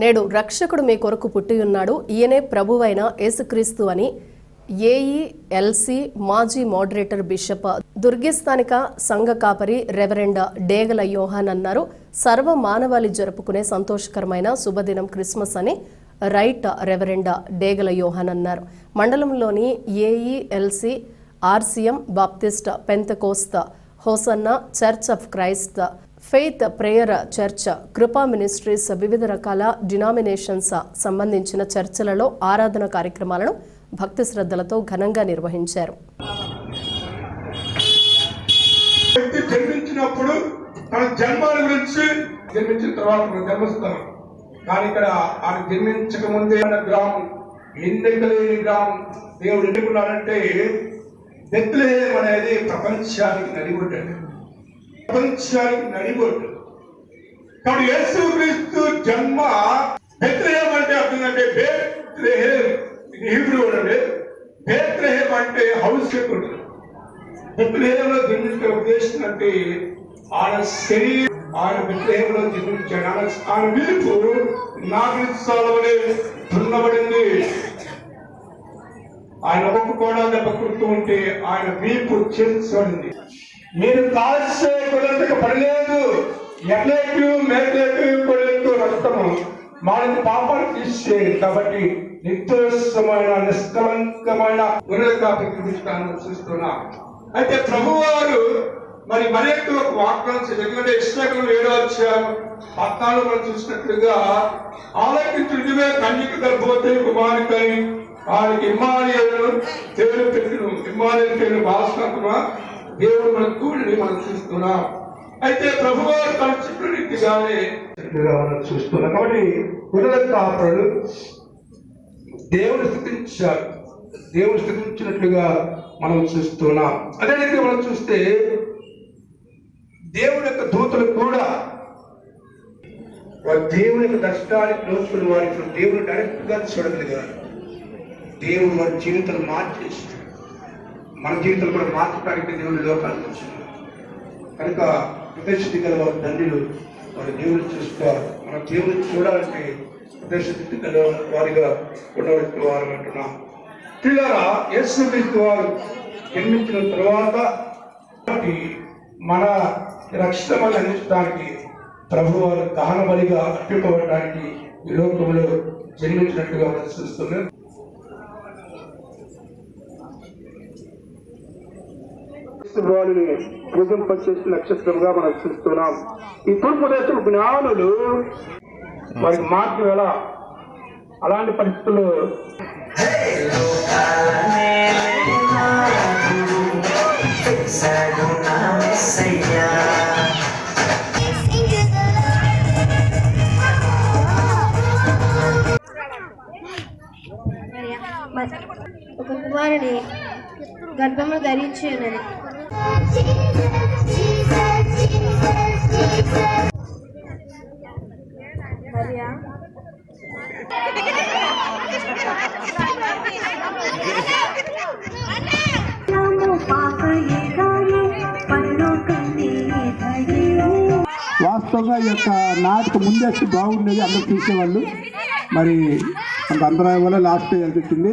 నేడు రక్షకుడు మీ కొరకు పుట్టియున్నాడు ఈయనే ప్రభువైన యేసుక్రీస్తు అని ఏఈఎల్సి మాజీ మోడరేటర్ బిషప్ దుర్గిస్థానిక సంఘ కాపరి రెవరెండ్ డేగల యోహాన్ అన్నారు. సర్వ మానవాళి జరుపుకునే సంతోషకరమైన శుభదినం క్రిస్మస్ అని రైట్ రెవరెండ్ డేగల యోహాన్ అన్నారు. మండలంలోని AELC RCM Baptist పెంతకోస్త Hosanna church of Christ faith prayer church Krupa ministries వివిధ రకాల డినామినేషన్స్ సంబంధించిన చర్చలలో ఆరాధన కార్యక్రమాలను భక్తి శ్రద్ధలతో ఘనంగా నిర్వహించారు. జన్మించినప్పుడు తన జన్మాల గురించి జన్మించిన తర్వాత మనం జన్మస్థానం కానీ ఇక్కడ ఆయన జన్మించక ముందే గ్రామం గ్రామం ఎన్నికలేని గ్రామం దేవుడు ఎన్నుకున్నాడంటే బెత్లహేమ్ అనేది ప్రపంచానికి నడిబొడ్డు ప్రపంచానికి నడిబొడ్డు కాబట్టి యేసు క్రీస్తు జన్మ బెత్లహేమ్ అంటే అర్థం అంటే బేత్లహేమ్ ఇది హీబ్రూ అంటే అండి. అంటే హౌస్ ఉంటుంది బెత్లహేములో జన్మించిన ఉద్దేశం అంటే ఆయన శరీరం ఆయన బెత్లహేములో జన్మించాడు ఆయన ఆయన విలుపు నాగరిస్తాలవలే దున్నబడింది. ఆయన ఒక్క కూడా దెబ్బ ఉంటే ఆయన వీపు చేర్చబడింది. మీరు కాల్చే కొలతకు పడలేదు. ఎట్లెక్కు మేకలెక్కు కొలెక్కు రక్తము మనకి పాపాలు తీసే కాబట్టి నిర్దోషమైన నిష్కలంకమైన గొర్రెల చూస్తున్నా. అయితే ప్రభువారు మరి మరి ఎక్కువ ఒక వాగ్దానం ఎందుకంటే ఇష్టకులు ఏడో వచ్చారు పద్నాలుగు మనం చూసినట్లుగా ఆలకించుడివే కన్యక గర్భవతి కుమారికని వారికి ఇమ్మానియలను పేరు పెట్టిన. ఇమ్మానియల్ పేరు భాస్కర్ కుమార్ దేవుడు మన కూడిని మనం చూస్తున్నాం. అయితే ప్రభువారు తన చుట్టూ రీతిగానే మనం చూస్తున్నాం. కాబట్టి గొర్రెల కాపరులు దేవుని స్థితించారు దేవుని స్థితించినట్లుగా మనం చూస్తున్నాం. అదే రీతిగా మనం చూస్తే దేవుని యొక్క దూతలు కూడా దేవుని యొక్క దర్శనానికి నోచుకుని వారి దేవుని డైరెక్ట్గా చూడగలిగారు. దేవుడు వారి జీవితాలు మార్చేసి మన జీవితంలో కూడా మార్చడానికి దేవుని లోకానికి వచ్చింది. కనుక ప్రదర్శితి గల వారి తండ్రులు వారి దేవుని చూస్తారు మన దేవుని చూడాలంటే ప్రదర్శితి గల వారిగా ఉండవలసిన వారు అంటున్నాం. పిల్లరా యేసు వారు జన్మించిన తర్వాత కాబట్టి మన రక్షణమని అందించడానికి ప్రభు వారు దహన బలిగా అర్పింపబడడానికి ఈ లోకంలో జన్మించినట్టుగా మనం చూస్తున్నాం వారిని పూజింపచేసిన నక్షత్రంగా మనం చూస్తున్నాం. ఈ తూర్పు దేశం జ్ఞానులు. వారికి మార్గం ఎలా? అలాంటి పరిస్థితులు ఒక కుమారుని గర్భము ధరించి ఉన్నది వాస్తవంగా ఈ యొక్క నాటికి ముందే బాగుండేది అందరు చూసేవాళ్ళు. మరి అంత అంతరాయం వల్ల లాస్ట్ అనిపించింది